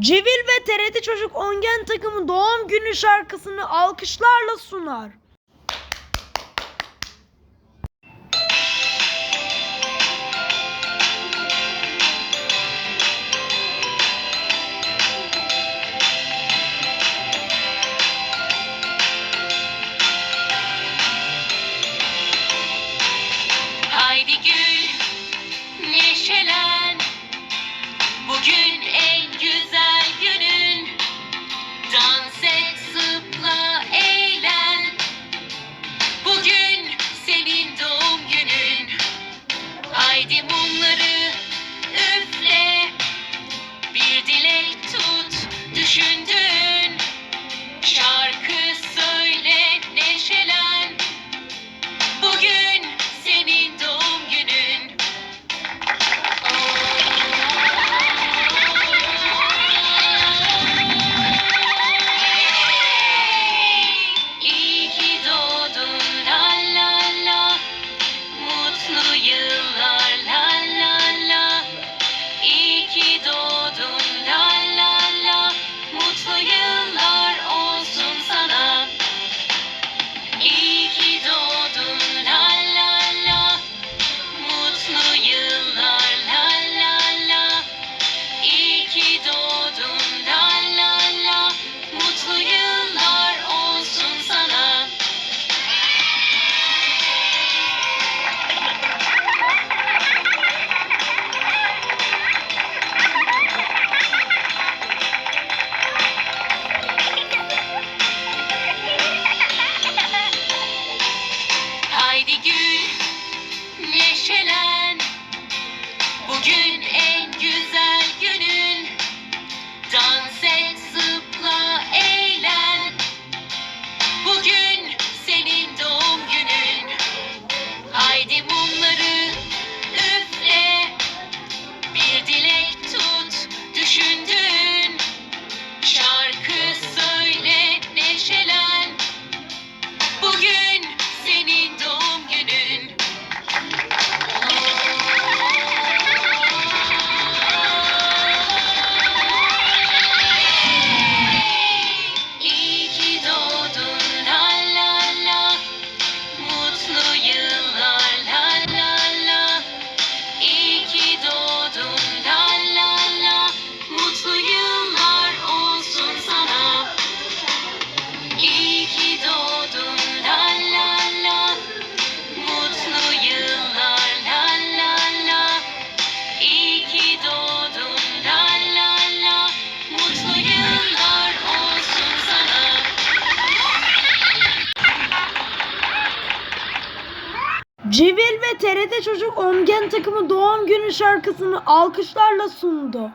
Civil ve TRT Çocuk Ongen takımı doğum günü şarkısını alkışlarla sunar. Haydi neşelen, bugün en güzel. you. gün neşelen, bugün eğlen. Civil ve TRT Çocuk Ongen takımı doğum günü şarkısını alkışlarla sundu.